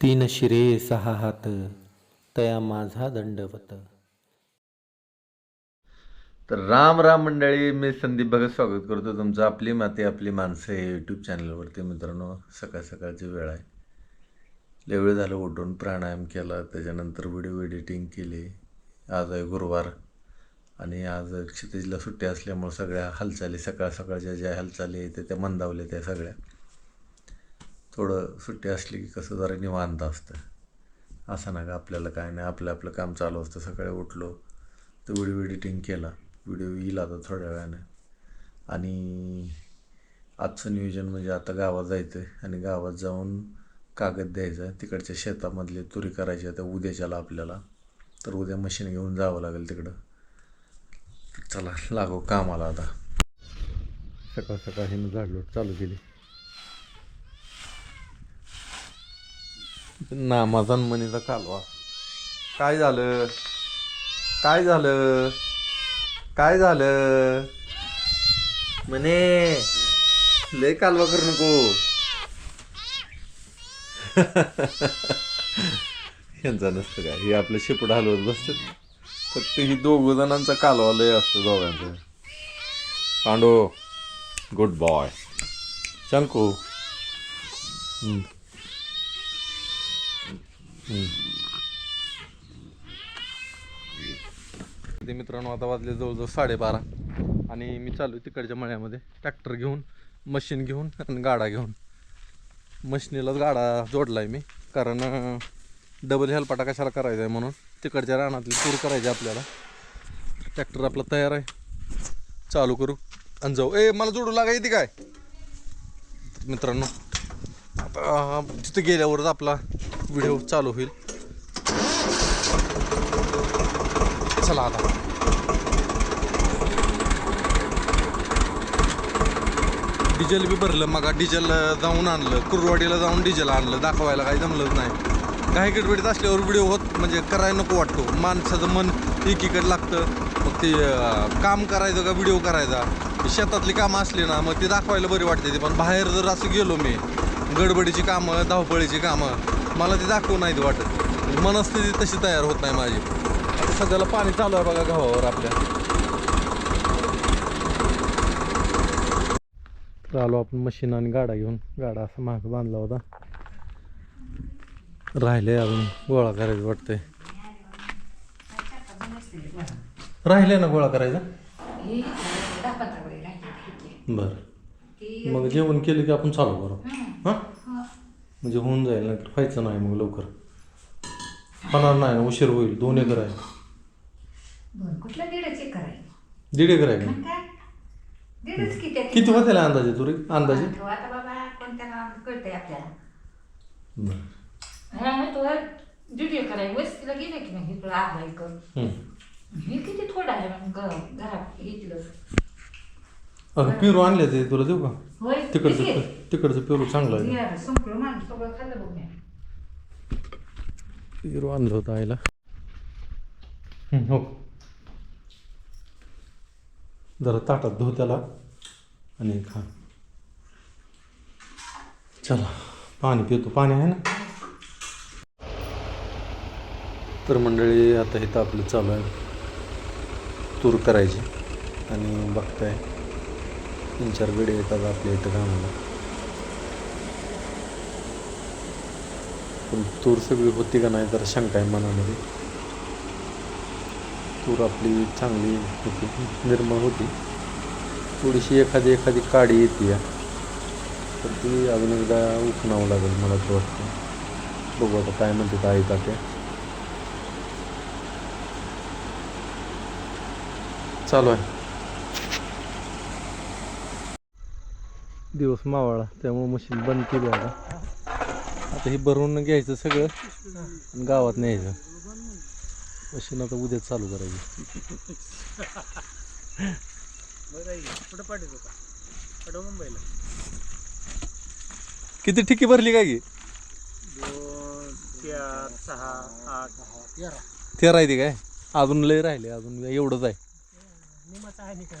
तीन शिरे सहा हात तया माझा दंडवत. तर राम राम मंडळी मी संदीप भगत स्वागत करतो तुमचं आपली माती आपली माणसं हे यूट्यूब चॅनलवरती मित्रांनो सकाळ सकाळची वेळ आहे. लय वेळ झालं उठून प्राणायाम केला त्याच्यानंतर व्हिडिओ एडिटिंग केली. आज आहे गुरुवार आणि आज क्षितिजला सुट्टी असल्यामुळे सगळ्या हालचाली सकाळ सकाळच्या ज्या हालचाली आहेत त्या मंदावल्या त्या सगळ्या. थोडं सुट्टी असली की कसं जरा निवांत असतं. असं ना का आपल्याला काय नाही आपलं आपलं काम चालू असतं. सकाळी उठलो तर व्हिडिओ एडिटिंग केला. व्हिडिओ येईल आता थोड्या वेळाने. आणि आजचं नियोजन म्हणजे आता गावात जायचं आहे आणि गावात जाऊन कागद द्यायचा. तिकडच्या शेतामधले तुरी करायची आता उद्याच्याला आपल्याला. तर उद्या मशीन घेऊन जावं लागेल तिकडं. चला लागो कामाला आता. सकाळ सकाळ हिनं झाडलोट चालू केली. नामाचा आणि मनीचा कालवा. काय झालं? काय झालं? काय झालं? म्हणे लय कालवा करू नको. यांचा नसतं काय? हे आपलं शेपूट हलवत बसतं फक्त ही दोघ जणांचा कालवा लय असतो दोघांचा. पांडो गुड बॉय शंकू हम्म. ते मित्रांनो आता वाजले जवळजवळ साडेबारा. आणि मी चालू आहे तिकडच्या मळ्यामध्ये. ट्रॅक्टर घेऊन मशीन घेऊन आणि गाडा घेऊन. मशिनीलाच गाडा जोडला आहे मी. कारण डबल हेलपाटा कशाला करायचा आहे म्हणून तिकडच्या रानातली टूर करायची आपल्याला. ट्रॅक्टर आपला तयार आहे. चालू करू आणि जाऊ. ए मला जोडू लागा येते काय? मित्रांनो आता तिथं गेल्यावरच आपला व्हिडिओ चालू होईल. चला आता. डिझेल बी भरलं मग डिझेल जाऊन आणलं. कुरवाडीला जाऊन डिझेल आणलं. दाखवायला काही जमलंच नाही. काही गडबडीत असल्यावर व्हिडिओ होत म्हणजे करायला नको वाटतो. माणसाचं मन एकीकडे लागतं. मग ते काम करायचं का व्हिडिओ करायचा? शेतातली कामं असली ना मग ते दाखवायला बरी वाटते ती. पण बाहेर जर असं गेलो मी गडबडीची कामं धावपळीची कामं मला ती दाखवू नाहीत वाटत. मनस्थिती तशी तयार होत नाही माझी. आता सध्याला पाणी चालू आहे बघा गव्हावर आपल्या. तर आलो आपण मशीन आणि गाडा घेऊन. गाडा असा माग बांधला होता. राहिले अजून गोळा करायचं वाटतंय. राहिले ना गोळा करायचा? बरं. बर मग जेवण केलं की आपण चालू करू. हां? म्हणजे होऊन जाईल ना व्हायचं नाही मग लवकर. होणार नाही ना उशीर होईल. दोन एकर आहे. बरं कुठला दीडच एकर आहे? दीड एकर आहे का? मग काय? दीडच किती आहे? किती होते अंदाजे तुरी? अंदाजे? ठेवा आता बाबा कोणत्या नावानं कळतंय आपल्याला. बर. हा तो दीड एकर आहे. वस्तीला गेले की नाही? इकडं अर्धा एकर. हम्म. हे किती थोडं आहे मग घरात? घेतलं अगं पेरू आणले ते तुला देऊ का? तिकडचं? तिकडचं पेरू चांगलं आहे. बिया, संपलं माणूस सगळं खाल्लं बघ मी. पेरू आणलं होतं आईला. हम्म, हो. जरा ताटात धो त्याला आणि खा. चला पाणी पितो. पाणी आहे ना? तर मंडळी आता इथं आपलं चालू आहे. तूर करायची आणि बघताय. तीन चार गडी येतात आपल्या इथं कामाला पण तूर सगळी होती का नाही तर शंका आहे मनामध्ये. तूर आपली चांगली होती निर्मळ होती. थोडीशी एखादी एखादी काडी येते तर ती अजून एकदा उकणावं लागेल मला तर वाटतं. बघू आता काय म्हणते आई तात्या चालू आहे. दिवस मावळा त्यामुळे मशीन बंद केली आता. आता हे भरून घ्यायचं सगळं आणि गावात न्यायचं. मशीन आता उद्या चालू करायची. किती ठिकी भरली काय की? सहा आठ तेरा आहे ती काय? अजून लय राहिले अजून एवढंच आहे. निमाचा आहे निकाल.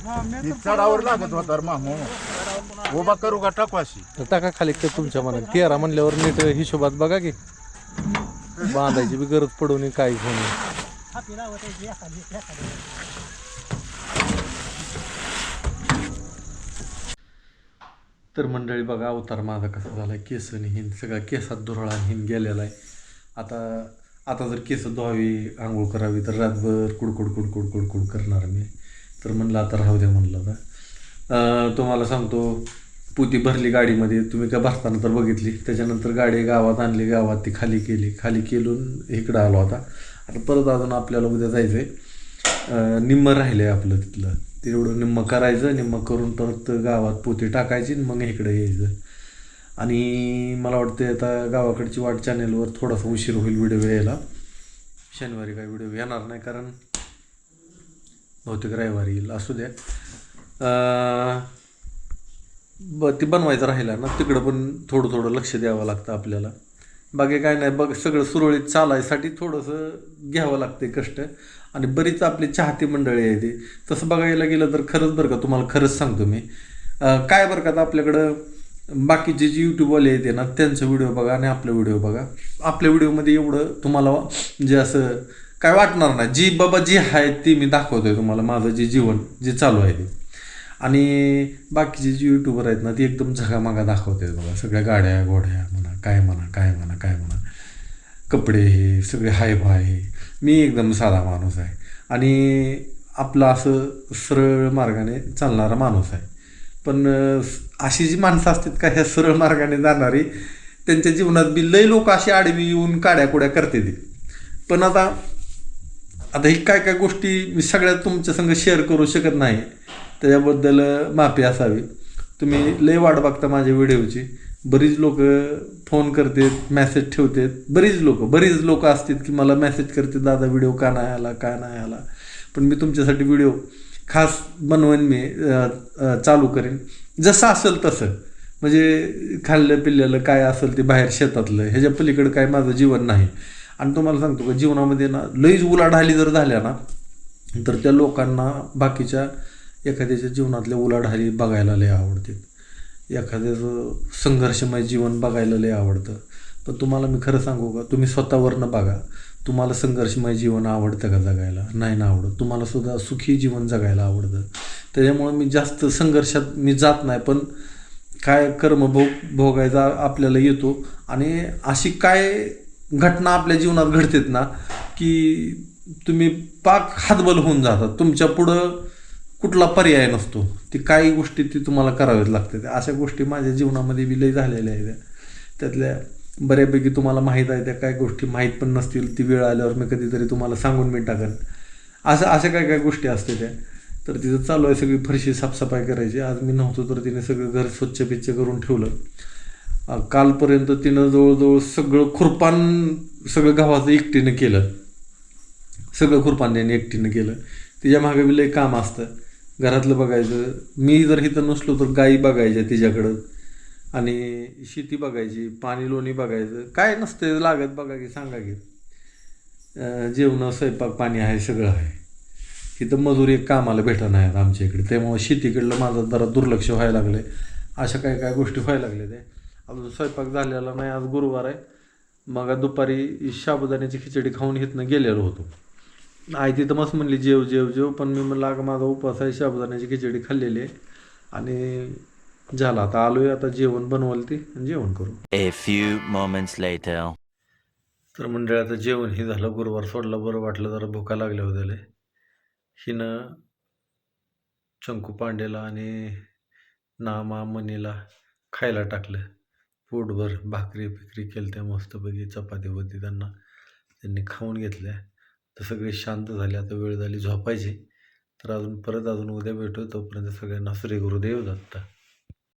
ही चढावर लागत होता रे मामू उभा करू का टाकू अशी तर टाका खाली ते तुमच्या मनात. तेरा म्हणल्यावर नीट हिशोबात बघा की. बांधायची बी गरज पडू नये काही होणे तर मंडळी बघा अवतार माझा कसा झाला आहे केसनी हिन सगळा केसात दुरळा हिन गेलेला आहे. आता आता जर केस धुवावी आंघोळ करावी तर रातभर कुडकुड कुडकुड कुडकुड करणार मी. तर म्हणलं आता राहू द्या म्हणलं आता. तुम्हाला सांगतो पुती भरली गाडीमध्ये तुम्ही का भरताना तर बघितली. त्याच्यानंतर गाडी गावात आणली गावात ती खाली केली. खाली केलून इकडं आलो आता. आणि परत अजून आपल्याला उद्या जायचं आहे निम्मं राहिलं आहे आपलं तिथलं. तेवढं निम्मं करायचं निम्मं करून परत गावात पोती टाकायची आणि मग इकडं यायचं. आणि मला वाटतं आता गावाकडची वाट चॅनेलवर थोडासा उशीर होईल व्हिडिओ यायला. शनिवारी काय व्हिडिओ येणार नाही कारण बहुतेक रविवारी येईल. असू द्या ब ते बनवायचं राहिला ना तिकडं पण थोडं थोडं लक्ष द्यावं लागतं आपल्याला. बाकी काय नाही बघ सगळं सुरळीत चालायसाठी थोडंसं घ्यावं लागते कष्ट. आणि बरीच आपली चाहती मंडळी आहे ती. तसं बघायला गेलं तर खरंच बरं का तुम्हाला खरंच सांगतो मी. काय बरं का तर आपल्याकडं बाकीचे जे यूट्यूबवाले येते ना त्यांचा व्हिडिओ बघा आणि आपला व्हिडिओ बघा. आपल्या व्हिडिओमध्ये एवढं तुम्हाला म्हणजे असं काय वाटणार नाही. जी बाबा जी आहे ती मी दाखवतोय तुम्हाला. माझं जे जीवन जे चालू आहे ते. आणि बाकीचे जे यूट्यूबर आहेत ना ती एकदम झगामागा दाखवते बघा. सगळ्या गाड्या घोड्या म्हणा काय म्हणा काय म्हणा काय म्हणा. कपडे हे सगळे हाय भाय हे. मी एकदम साधा माणूस आहे. आणि आपला असं सरळ मार्गाने चालणारा माणूस आहे. पण अशी जी माणसं असतात का ह्या सरळ मार्गाने जाणारी त्यांच्या जीवनात बी लय लोक अशी आडवी येऊन काड्या कुड्या करते ती. पण आता आता ही काय काय गोष्टी मी सगळ्या तुमच्या संग शेअर करू शकत नाही. त्याच्याबद्दल माफी असावी. तुम्ही लय वाट बघता माझ्या व्हिडिओची बरीच लोक फोन करतात मेसेज ठेवतात. बरीच लोक बरीच लोक असतात की मला मेसेज करतात दादा व्हिडिओ का नाही आला का नाही आला? पण मी तुमच्यासाठी व्हिडिओ खास बनवेन मी चालू करेन. जसं असेल तसं. म्हणजे खाल्लं पिल्लेलं काय असेल ते बाहेर शेतातलं ह्याच्या पलीकडं काय माझं जीवन नाही. आणि तुम्हाला सांगतो का जीवनामध्ये ना लईच उलाढाली जर झाल्या ना तर त्या लोकांना बाकीच्या एखाद्याच्या जीवनातल्या उलाढाली बघायला लय आवडतात एखाद्याचं संघर्षमय जीवन बघायला लय आवडतं. पण तुम्हाला मी खरं सांगू का तुम्ही स्वतःवरनं बघा. तुम्हाला संघर्षमय जीवन आवडतं का जगायला? नाही ना आवडत. तुम्हाला सुद्धा सुखी जीवन जगायला आवडतं. त्याच्यामुळे मी जास्त संघर्षात मी जात नाही पण काय कर्मभोग भोगायचा आपल्याला येतो. आणि अशी काय घटना आपल्या जीवनात घडतात ना की तुम्ही पाक हातबल होऊन जातात तुमच्या पुढं कुठला पर्याय नसतो. ती काही गोष्टी ती तुम्हाला कराव्याच लागतात. अशा गोष्टी माझ्या जीवनामध्ये विलय झालेल्या आहेत. त्यातल्या बऱ्यापैकी तुम्हाला माहीत आहे त्या काय गोष्टी माहीत पण नसतील. ती वेळ आल्यावर मी कधीतरी तुम्हाला सांगून मी टाकेन. असं अशा काय काय गोष्टी असते त्या. तर तिथं चालू आहे सगळी फरशी साफसफाई करायची. आज मी नव्हतो तर तिने सगळं घर स्वच्छ पिच्छ करून ठेवलं. कालपर्यंत तिनं जवळजवळ सगळं खुरपान सगळं गावाचं एकटीनं केलं. सगळं खुरपान त्याने एकटीनं केलं. तिच्यामागे बी लय काम असतं. घरातलं बघायचं. मी जर इथं नसलो तर गाई बघायच्या तिच्याकडं. आणि शेती बघायची पाणी लोणी बघायचं. काय नसतं लागत बघा की सांगा की. जेवणं जेवण स्वयंपाक पाणी आहे सगळं आहे. तिथं मजूर एक कामाला भेटत नाहीत आमच्या इकडे. त्यामुळे शेतीकडलं माझं जरा दुर्लक्ष व्हायला लागलं अशा काय काय गोष्टी व्हायला लागल्या ते अजून स्वयंपाक झालेला नाही आज गुरुवार आहे. मग दुपारी साबुदाण्याची खिचडी खाऊन इथनं गेलेलो होतो. आई तिथं मस्त म्हणली जेव जेव जेव. पण मी म्हणलं अगं माझा उपवास आहे साबुदाण्याची खिचडी खाल्लेली आहे. आणि झाला. आता आलोय आता जेवण बनवाल ती आणि जेवण करू. A few moments later. तर मंडळाचं जेवण हे झालं गुरुवार सोडला. बरं वाटलं जरा भुका लागल्या होत्या लय. हिनं चंकू पांडेला आणि नामा मनीला खायला टाकलं. पोटभर भाकरी फिकरी केलं त्या मस्तपैकी चपाती होती त्यांना त्यांनी खाऊन घेतल्या. तर सगळे शांत झाले. आता वेळ झाली झोपायची. तर अजून परत अजून उद्या भेटू. तोपर्यंत सगळ्यांना श्री गुरुदेव दत्त.